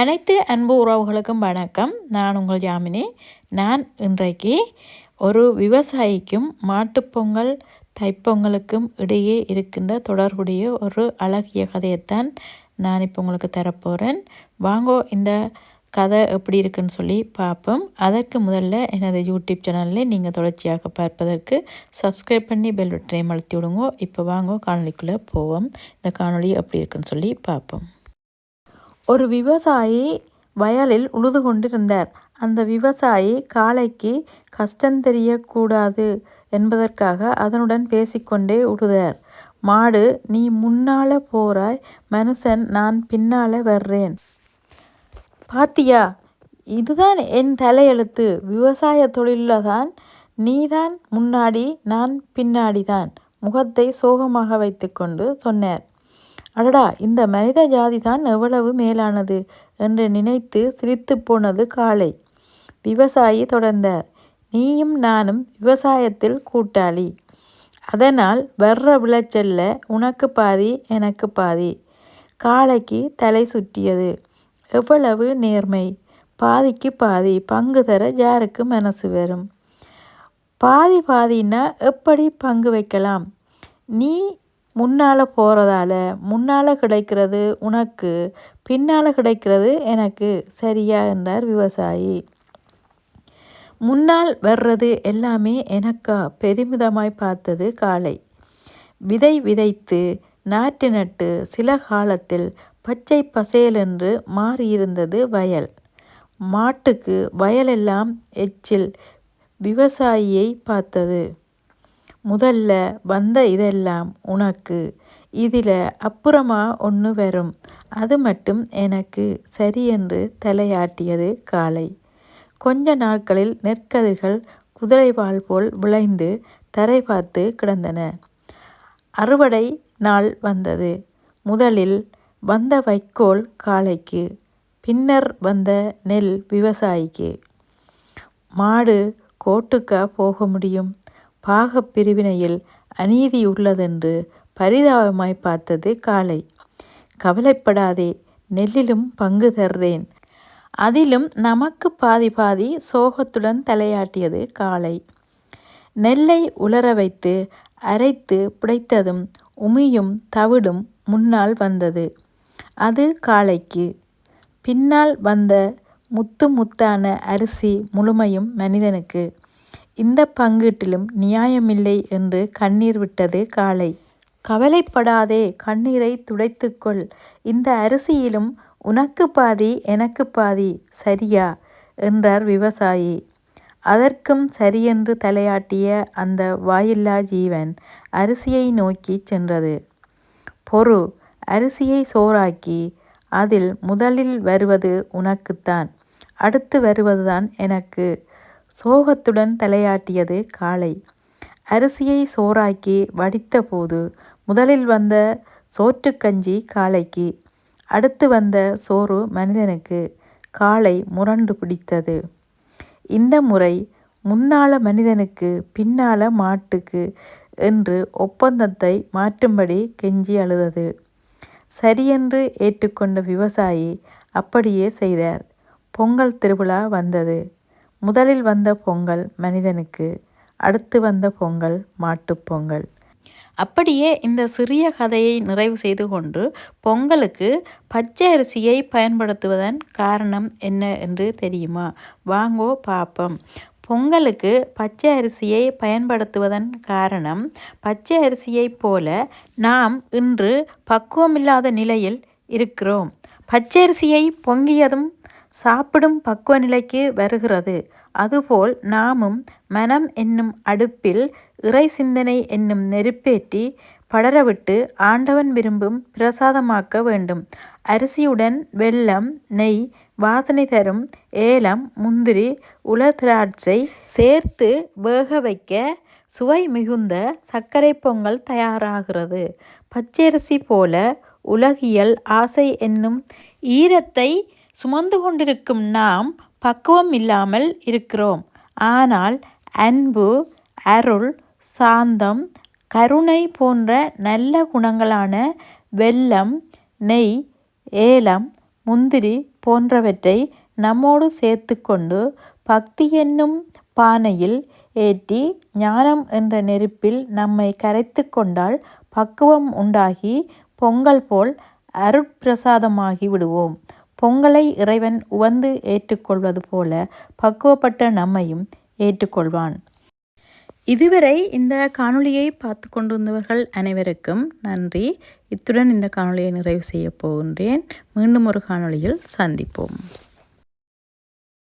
அனைத்து அன்பு உறவுகளுக்கும் வணக்கம். நான் உங்கள் ஜாமினி நான் இன்றைக்கு ஒரு விவசாயிக்கும் மாட்டுப்பொங்கல் தைப்பொங்கலுக்கும் இடையே இருக்கின்ற தொடர்புடைய ஒரு அழகிய கதையைத்தான் நான் இப்போ உங்களுக்கு தரப்போகிறேன் வாங்கோ இந்த கதை எப்படி இருக்குன்னு சொல்லி பார்ப்போம். அதற்கு முதல்ல எனது யூடியூப் சேனலில் நீங்கள் தொடர்ச்சியாக பார்ப்பதற்கு சப்ஸ்கிரைப் பண்ணி பெல் பட்டனை அழுத்தி விடுங்க. இப்போ வாங்கோ காணொலிக்குள்ளே போவோம். இந்த காணொலி எப்படி இருக்குன்னு சொல்லி பார்ப்போம். ஒரு விவசாயி வயலில் உழுது கொண்டிருந்தார். அந்த விவசாயி காளைக்கு கஷ்டம் தெரியக்கூடாது என்பதற்காக அதனுடன் பேசிக்கொண்டே உழுதார். மாடு நீ முன்னால போறாய் மனுஷன் நான் பின்னால வர்றேன். பாத்தியா இதுதான் என் தலையெழுத்து. விவசாய தொழிலில் தான் நீதான் முன்னாடி நான் பின்னாடி தான் முகத்தை சோகமாக வைத்துக்கொண்டு சொன்னார். அடடா இந்த மனித ஜாதி தான் எவ்வளவு மேலானது என்று நினைத்து சிரித்து போனது காளை. விவசாயி தொடர்ந்தார் நீயும் நானும் விவசாயத்தில் கூட்டாளி. அதனால் வர்ற விளைச்சல்ல உனக்கு பாதி எனக்கு பாதி காளைக்கு தலை சுற்றியது. எவ்வளவு நேர்மை. பாதிக்கு பாதி. பங்கு தர யாருக்கு மனசு வரும்? பாதி பாதின்னா எப்படி பங்கு வைக்கலாம்? நீ முன்னால் போகிறதால முன்னால் கிடைக்கிறது உனக்கு பின்னால் கிடைக்கிறது எனக்கு சரியா? என்றார் விவசாயி. முன்னால் வர்றது எல்லாமே எனக்கா? பெருமிதமாய் பார்த்தது காளை. விதை விதைத்து நாற்று நட்டு சில காலத்தில் பச்சை பசேலென்று மாறியிருந்தது வயல். மாட்டுக்கு வயலெல்லாம் எச்சில் விவசாயியை பார்த்தது. முதல்ல வந்த இதெல்லாம் உனக்கு. இதில் அப்புறமா ஒன்று வரும். அது மட்டும் எனக்கு சரியென்று தலையாட்டியது காளை கொஞ்ச நாட்களில் நெற்கதிர்கள் குதிரைவாள் போல் விளைந்து தரை பார்த்து கிடந்தன. அறுவடை நாள் வந்தது. முதலில் வந்த வைக்கோல் காளைக்கு பின்னர் வந்த நெல் விவசாயிக்கு. மாடு கோட்டுக்கா போக முடியும்? பாகப் பிரிவினையில் அநீதி உள்ளதென்று பரிதாபமாய் பார்த்தது காளை கவலைப்படாதே நெல்லிலும் பங்கு தர்றேன். அதிலும் நமக்கு பாதி பாதி சோகத்துடன் தலையாட்டியது காளை நெல்லை உலர வைத்து அரைத்து புடைத்ததும் உமியும் தவிடும் முன்னால் வந்தது. அது காளைக்கு பின்னால் வந்த முத்து முத்தான அரிசி முழுமையும் மனிதனுக்கு. இந்த பங்கீட்டிலும் நியாயமில்லை என்று கண்ணீர் விட்டது காளை. கவலைப்படாதே கண்ணீரை துடைத்துக்கொள். இந்த அரிசியிலும் உனக்கு பாதி எனக்கு பாதி சரியா? என்றார் விவசாயி. அதற்கும் சரியென்று தலையாட்டிய அந்த வாயில்லா ஜீவன் அரிசியை நோக்கி சென்றது. பொறு அரிசியை சோறாக்கி அதில் முதலில் வருவது உனக்குத்தான் அடுத்து வருவதுதான் எனக்கு. சோகத்துடன் தலையாட்டியது காளை. அரிசியை சோறாக்கி வடித்தபோது முதலில் வந்த சோற்றுக்கஞ்சி காளைக்கு அடுத்து வந்த சோறு மனிதனுக்கு. காளை முரண்டு பிடித்தது. இந்த முறை முன்னால மனிதனுக்கு பின்னால மாட்டுக்கு என்று ஒப்பந்தத்தை மாற்றும்படி கெஞ்சி அழுதது. சரியென்று ஏற்றுக்கொண்ட விவசாயி அப்படியே செய்தார். பொங்கல் திருவிழா வந்தது. முதலில் வந்த பொங்கல் மனிதனுக்கு அடுத்து வந்த பொங்கல் மாட்டுப்பொங்கல் அப்படியே இந்த சிறிய கதையை நிறைவு செய்து கொண்டு பொங்கலுக்கு பச்சை அரிசியை பயன்படுத்துவதன் காரணம் என்ன என்று தெரியுமா? வாங்கோ பாப்பம். பொங்கலுக்கு பச்சை அரிசியை பயன்படுத்துவதன் காரணம் பச்சை அரிசியைப் போல நாம் இன்று பக்குவமில்லாத நிலையில் இருக்கிறோம். பச்சரிசியை பொங்கியதும் சாப்பிடும் பக்குவ நிலைக்கு வருகிறது. அதுபோல் நாமும் மனம் என்னும் அடுப்பில் இறை சிந்தனை என்னும் நெருப்பேற்றி படரவிட்டு ஆண்டவன் விரும்பும் பிரசாதமாக்க வேண்டும். அரிசியுடன் வெல்லம் நெய் வாசனை தரும் ஏலம் முந்திரி உலர் சேர்த்து வேக வைக்க சுவை மிகுந்த சர்க்கரை பொங்கல் தயாராகிறது. பச்சரிசி போல உலகியல் ஆசை என்னும் ஈரத்தை சுமந்து கொண்டிருக்கும் நாம் பக்குவம் இல்லாமல் இருக்கிறோம். ஆனால் அன்பு அருள் சாந்தம் கருணை போன்ற நல்ல குணங்களான வெல்லம் நெய் ஏலம் முந்திரி போன்றவற்றை நம்மோடு சேர்த்து கொண்டு பக்தி என்னும் பானையில் ஏற்றி ஞானம் என்ற நெருப்பில் நம்மை கரைத்து கொண்டால் பக்குவம் உண்டாகி பொங்கல் போல் அருட்பிரசாதமாகி விடுவோம். பொங்கலை இறைவன் உவந்து ஏற்றுக்கொள்வது போல பக்குவப்பட்ட நம்மையும் ஏற்றுக்கொள்வான். இதுவரை இந்த காணொளியை பார்த்து கொண்டிருந்தவர்கள் அனைவருக்கும் நன்றி. இத்துடன் இந்த காணொளியை நிறைவு செய்ய போகின்றேன். மீண்டும் ஒரு காணொளியில் சந்திப்போம்.